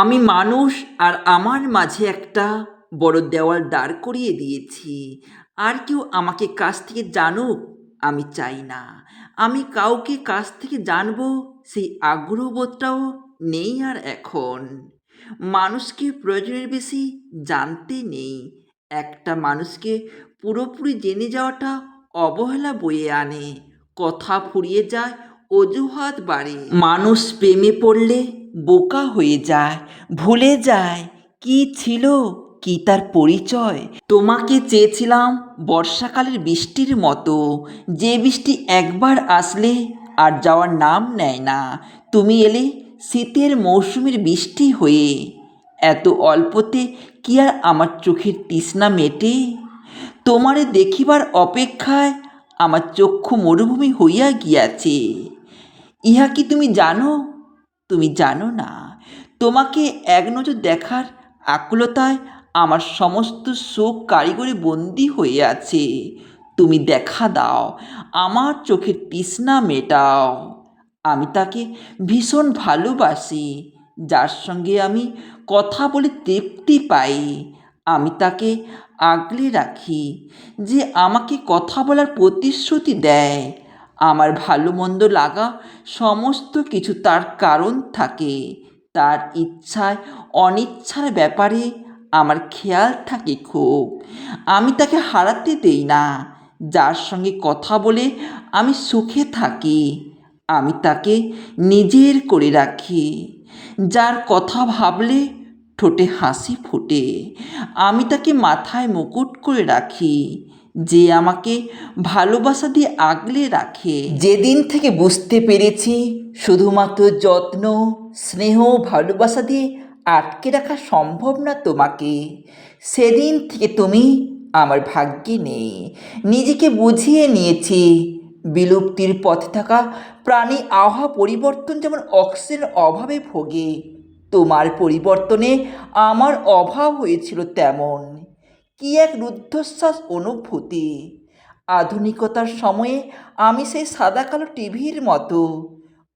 আমি মানুষ আর আমার মাঝে একটা বড় দেওয়াল দাঁড় করিয়ে দিয়েছি। আর কেউ আমাকে কাছ থেকে জানুক, আমি চাই না। আমি কাউকে কাছ থেকে জানব, সেই আগ্রহবোধটাও নেই আর এখন। মানুষকে প্রয়োজনের বেশি জানতে নেই। একটা মানুষকে পুরোপুরি জেনে যাওয়াটা অবহেলা বয়ে আনে। কথা ফুরিয়ে যায়, অজুহাত বাড়ে। মানুষ প্রেমে পড়লে বোকা হয়ে যায়, ভুলে যায়। কি ছিল, কি তার পরিচয়? তোমাকে চেয়েছিলাম বর্ষাকালের বৃষ্টির মতো। যে বৃষ্টি একবার আসলে আর যাওয়ার নাম নেয় না। তুমি এলে শীতের মৌসুমের বৃষ্টি হয়ে। এত অল্পতে কি আর আমার চোখের তৃষ্ণা মেটে? তোমারে দেখিবার অপেক্ষায় আমার চক্ষু মরুভূমি হইয়া গিয়াছে। ইহা কি তুমি জানো? তুমি জানো না, তোমাকে এক নজর দেখার আকুলতায় আমার সমস্ত শোক কারিগরি বন্দি হয়ে আছে। তুমি দেখা দাও, আমার চোখের তৃষ্ণা মেটাও। আমি তাকে ভীষণ ভালোবাসি, যার সঙ্গে আমি কথা বলে তৃপ্তি পাই। আমি তাকে আগলে রাখি যে আমাকে কথা বলার প্রতিশ্রুতি দেয়। আমার ভালো মন্দ লাগা সমস্ত কিছু তার কারণ থাকে। তার ইচ্ছায়, অনিচ্ছার ব্যাপারে আমার খেয়াল থাকে খুব। আমি তাকে হারাতে দেই না। যার সঙ্গে কথা বলে আমি সুখে থাকি। আমি তাকে নিজের করে রাখি। যার কথা ভাবলে ঠোঁটে হাসি ফোটে। আমি তাকে মাথায় মুকুট করে রাখি। যে আমাকে ভালোবাসা দিয়ে আগলে রাখে। যেদিন থেকে বুঝতে পেরেছি, শুধুমাত্র যত্ন, স্নেহ, ভালোবাসা দিয়ে আটকে রাখা সম্ভব না তোমাকে। সেদিন থেকে তুমি আমার ভাগ্যে নেই। নিজেকে বুঝিয়ে নিয়েছি, বিলুপ্তির পথে থাকা প্রাণী আহা পরিবর্তন যেমন অক্সিজেন অভাবে ভোগে, তোমার পরিবর্তনে আমার অভাব হয়েছিল তেমন। কি এক রুদ্ধশ্বাস অনুভূতি? আধুনিকতার সময়ে আমি সেই সাদা কালো টিভির মতো।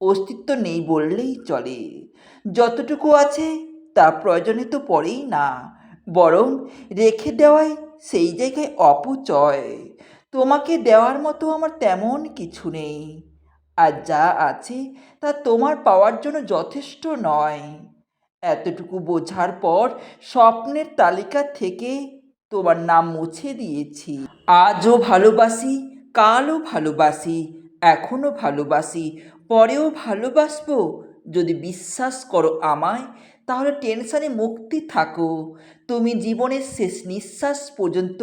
অস্তিত্ব নেই বললেই চলে। যতটুকু আছে তা প্রয়োজনে তো পড়েই না। বরং রেখে দেওয়ায় সেই জায়গায় অপচয়। তোমাকে দেওয়ার মতো আমার তেমন কিছু নেই। আর যা আছে তা তোমার পাওয়ার জন্য যথেষ্ট নয়। এতটুকু বোঝার পর স্বপ্নের তালিকা থেকে তোমার নাম মুছে দিয়েছি। আজও ভালোবাসি, কালও ভালোবাসি, এখনও ভালোবাসি, পরেও ভালোবাসবো। যদি বিশ্বাস করো আমায়, তাহলে টেনশানে মুক্তি থাকো। তুমি জীবনের শেষ নিঃশ্বাস পর্যন্ত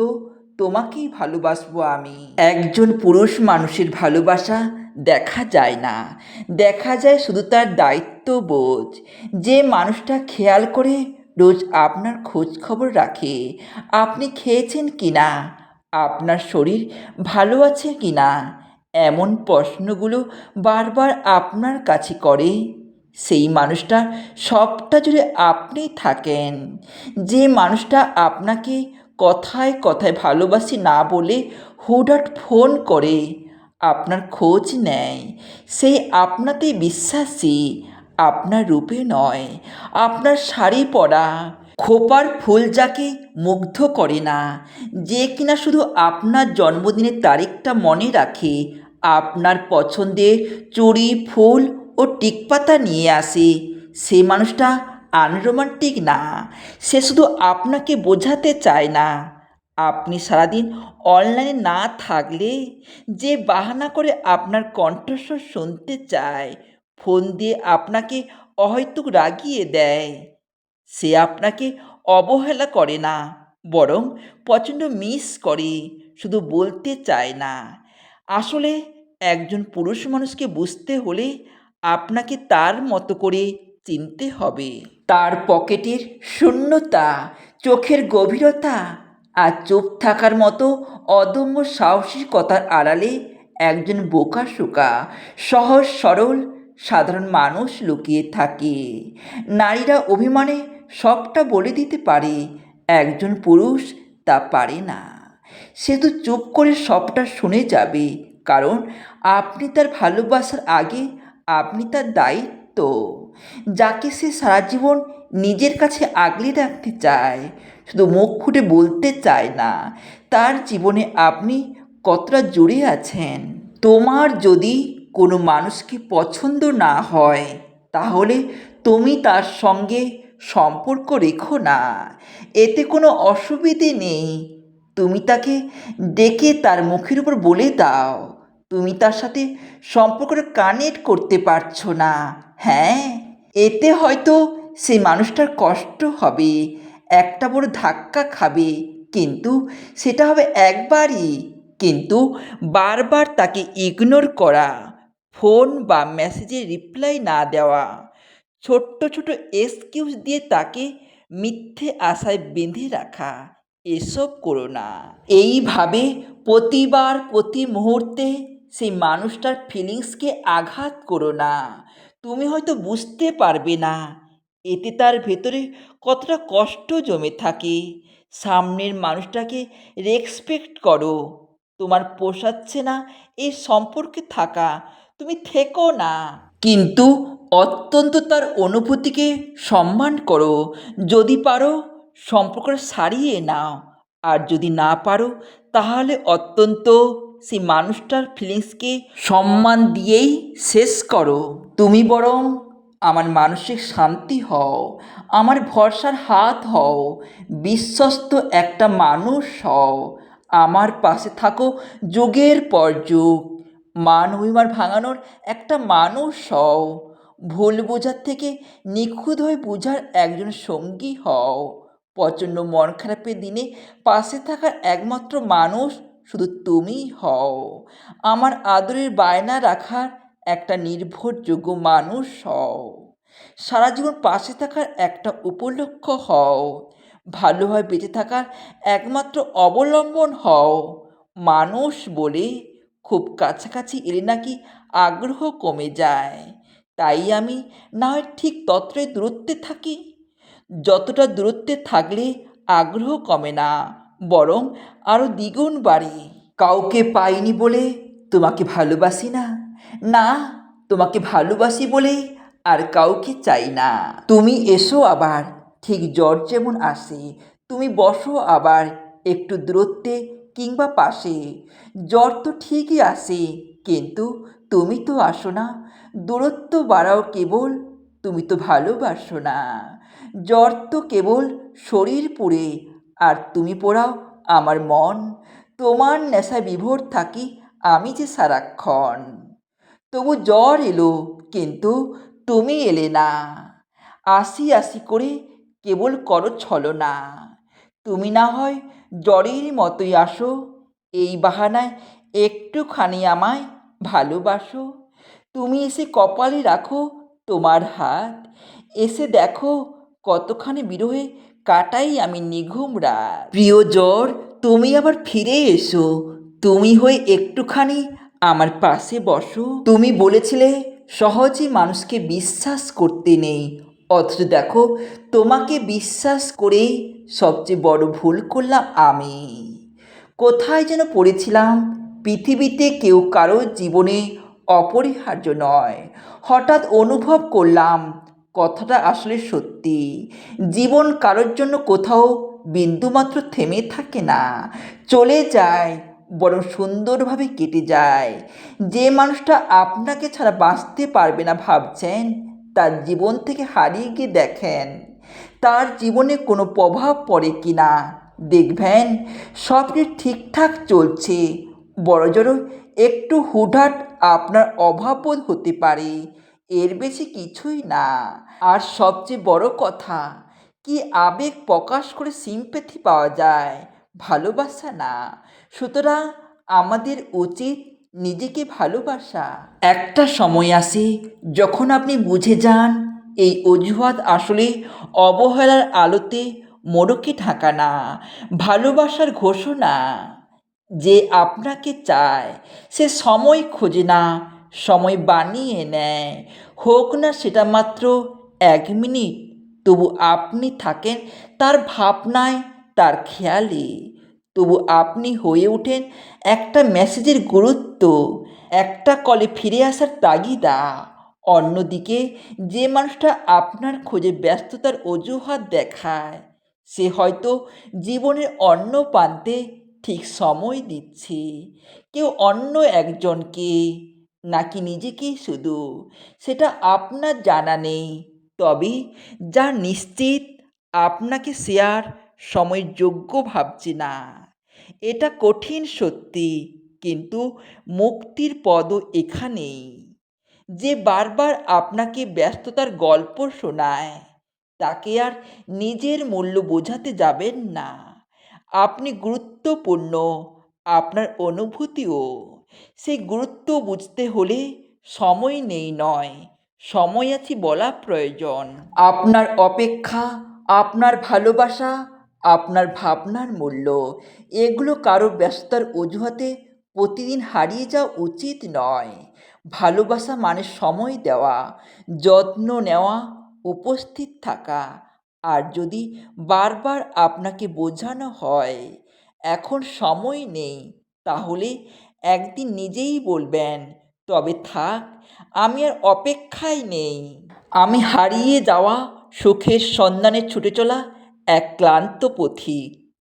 তোমাকেই ভালোবাসবো আমি। একজন পুরুষ মানুষের ভালোবাসা দেখা যায় না। দেখা যায় শুধু তার দায়িত্ববোধ। যে মানুষটা খেয়াল করে রোজ আপনার খোঁজ খবর রাখে। আপনি খেয়েছেন কি না আপনার শরীর ভালো আছে কি না এমন প্রশ্নগুলো বারবার আপনার কাছে করে। সেই মানুষটা সবটা জুড়ে আপনি থাকেন। যে মানুষটা আপনাকে কথায় কথায় ভালোবাসি না বলে হুডাট ফোন করে, আপনার খোঁজ নেয় সেই আপনাতেই বিশ্বাসী। আপনার রূপে নয়, আপনার শাড়ি পরা। খোপার ফুল যাকে মুগ্ধ করে না, যে কিনা শুধু আপনার জন্মদিনের তারিখটা মনে রাখে, আপনার পছন্দের চুড়ি, ফুল ও টিকপাতা নিয়ে আসে। সে মানুষটা আনরোমান্টিক না, সে শুধু আপনাকে বোঝাতে চায় না। আপনি সারাদিন অনলাইনে না থাকলে যে বাহানা করে আপনার কণ্ঠস্বর শুনতে চায় ফোন দিয়ে আপনাকে অহৈতুক রাগিয়ে দেয়। সে আপনাকে অবহেলা করে না, বরং প্রচণ্ড মিস করে, শুধু বলতে চায় না। আসলে একজন পুরুষ মানুষকে বুঝতে হলে আপনাকে তার মতো করে চিনতে হবে। তার পকেটের শূন্যতা, চোখের গভীরতা আর চুপ থাকার মতো অদম্য সাহসিকতার আড়ালে একজন বোকা শোকা সহজ সরল সাধারণ মানুষ লুকিয়ে থাকে। নারীরা অভিমানে সবটা বলে দিতে পারে, একজন পুরুষ তা পারে না। সে তো চুপ করে সবটা শুনে যাবে, কারণ আপনি তার ভালোবাসার আগে আপনি তার দায়িত্ব। যাকে সে সারা জীবন নিজের কাছে আগলে রাখতে চায়, শুধু মুখ খুঁটে বলতে চায় না, তার জীবনে আপনি কতটা জুড়ে আছেন? তোমার যদি কোনো মানুষকে পছন্দ না হয়? তাহলে তুমি তার সঙ্গে সম্পর্ক রেখো না। এতে কোনো অসুবিধে নেই। তুমি তাকে ডেকে তার মুখের উপর বলে দাও। তুমি তার সাথে সম্পর্কটা কানেক্ট করতে পারছ না। হ্যাঁ এতে হয়তো সেই মানুষটার কষ্ট হবে। একটা বড় ধাক্কা খাবে। কিন্তু সেটা হবে একবারই। কিন্তু বারবার তাকে ইগনোর করা। ফোন বা মেসেজে রিপ্লাই না দেওয়া। ছোট্ট ছোট এক্সকিউজ দিয়ে তাকে মিথ্যে আশায় বেঁধে রাখা। এসব করো না। এইভাবে প্রতিবার, প্রতি মুহূর্তে সেই মানুষটার ফিলিংসকে আঘাত করো না। তুমি হয়তো বুঝতে পারবে না। এতে তার ভেতরে কতটা কষ্ট জমে থাকে। সামনের মানুষটাকে রেসপেক্ট করো। তোমার পোষাচ্ছে না এই সম্পর্কে থাকা। তুমি থেকো না। কিন্তু অত্যন্ত তার অনুভূতিকে সম্মান করো। যদি পারো, সম্পর্কটা সারিয়ে নাও। আর যদি না পারো, তাহলে অত্যন্ত সেই মানুষটার ফিলিংসকে সম্মান দিয়েই শেষ করো। তুমি বরং আমার মানসিক শান্তি হও, আমার ভরসার হাত হও, বিশ্বস্ত একটা মানুষ হও, আমার পাশে থাকো, যুগের পর যুগ। মান অভিমান ভাঙানোর একটা মানুষ হও। ভুল বোঝার থেকে নিখুঁত হয়ে বোঝার একজন সঙ্গী হও। প্রচণ্ড মন খারাপের দিনে পাশে থাকার একমাত্র মানুষ শুধু তুমিই হও। আমার আদরের বায়না রাখার একটা নির্ভরযোগ্য মানুষ হও। সারা জীবন পাশে থাকার একটা উপলক্ষ হও। ভালোভাবে বেঁচে থাকার একমাত্র অবলম্বন হও। মানুষ বলে খুব কাছাকাছি এলে নাকি আগ্রহ কমে যায়। তাই আমি না হয় ঠিক ততটাই দূরত্বে থাকি। যতটা দূরত্বে থাকলে আগ্রহ কমে না, বরং আরও দ্বিগুণ বাড়ে। কাউকে পাইনি বলে তোমাকে ভালোবাসি না। না, তোমাকে ভালোবাসি বলে আর কাউকে চাই না। তুমি এসো আবার, ঠিক জ্বর যেমন আসে, তুমি বসো আবার একটু দূরত্বে কিংবা পাশে। জ্বর তো ঠিকই আসে কিন্তু তুমি তো আসো না। দূরত্ব বাড়াও কেবল, তুমি তো ভালোবাসো না। জ্বর তো কেবল শরীর পুড়ে, আর তুমি পোড়াও আমার মন। তোমার নেশায় বিভোর থাকি আমি যে সারাক্ষণ। তবু জ্বর এলো, কিন্তু তুমি এলে না। আসি আসি করে কেবল করো ছলো না তুমি না হয় জ্বরের মতোই আসো, এই বাহানায় একটুখানি আমায় ভালোবাসো। তুমি এসে কপালে রাখো তোমার হাত, এসে দেখো কতখানি বিরহে কাটাই আমি নিঘুম রাত। প্রিয় জ্বর, তুমি আবার ফিরে এসো, তুমি হয়ে একটুখানি আমার পাশে বসো। তুমি বলেছিলে সহজে মানুষকে বিশ্বাস করতে নেই, অথচ দেখো তোমাকে বিশ্বাস করেই সবচেয়ে বড় ভুল করলাম আমি। কোথায় যেন পড়েছিলাম, পৃথিবীতে কেউ কারও জীবনে অপরিহার্য নয়। হঠাৎ অনুভব করলাম, কথাটা আসলে সত্যি। জীবন কারোর জন্য কোথাও বিন্দুমাত্র থেমে থাকে না। চলে যায়, বরং সুন্দরভাবে কেটে যায়। যে মানুষটা আপনাকে ছাড়া বাঁচতে পারবে না ভাবছেন, তার জীবন থেকে হারিয়ে গিয়ে দেখেন। তার জীবনে কোনো প্রভাব পড়ে কি না? দেখবেন সব কিছু ঠিকঠাক চলছে। বড়জোর একটু হুটহাট আপনার অভাববোধ হতে পারে। এর বেশি কিছুই না। আর সবচেয়ে বড় কথা, কি আবেগ প্রকাশ করে সিম্পেথি পাওয়া যায়? ভালোবাসা না। সুতরাং আমাদের উচিত নিজেকে ভালোবাসা। একটা সময় আসে যখন আপনি বুঝে যান এই অজুহাত আসলে অবহেলার আলোতে মোড়কে ঢাকা না, ভালোবাসার ঘোষণা যে আপনাকে চায়, সে সময় খোঁজে না, সময় বানিয়ে নেয়। হোক না সেটা মাত্র এক মিনিট, তবু আপনি থাকেন তার ভাবনায়, তার খেয়ালে। তবু আপনি হয়ে ওঠেন একটা মেসেজের গুরুত্ব, একটা কলে ফিরে আসার তাগিদা। অন্যদিকে যে মানুষটা আপনার খোঁজে ব্যস্ততার অজুহাত দেখায়, সে হয়তো জীবনের অন্য প্রান্তে ঠিক সময় দিচ্ছে। কেউ অন্য একজনকে নাকি নিজেকেই শুধু সেটা আপনার জানা নেই, তবে যা নিশ্চিত আপনাকে শেয়ার সময় যোগ্য ভাবছে না। এটা কঠিন সত্যি, কিন্তু মুক্তির পদও এখানেই। যে বারবার আপনাকে ব্যস্ততার গল্প শোনায়, তাকে আর নিজের মূল্য বোঝাতে যাবেন না। আপনি গুরুত্বপূর্ণ, আপনার অনুভূতিও। সেই গুরুত্ব বুঝতে হলে সময় নেই নয়, সময় আছে বলা প্রয়োজন। আপনার অপেক্ষা, আপনার ভালোবাসা, আপনার ভাবনার মূল্য, এগুলো কারও ব্যস্ততার অজুহাতে প্রতিদিন হারিয়ে যাওয়া উচিত নয়। ভালোবাসা মানে সময় দেওয়া, যত্ন নেওয়া, উপস্থিত থাকা। আর যদি বারবার আপনাকে বোঝানো হয়, এখন সময় নেই, তাহলে একদিন নিজেই বলবেন, তবে থাক, আমি আর অপেক্ষায় নেই। আমি হারিয়ে যাওয়া সুখের সন্ধানে ছুটে চলা এক ক্লান্ত পথিক।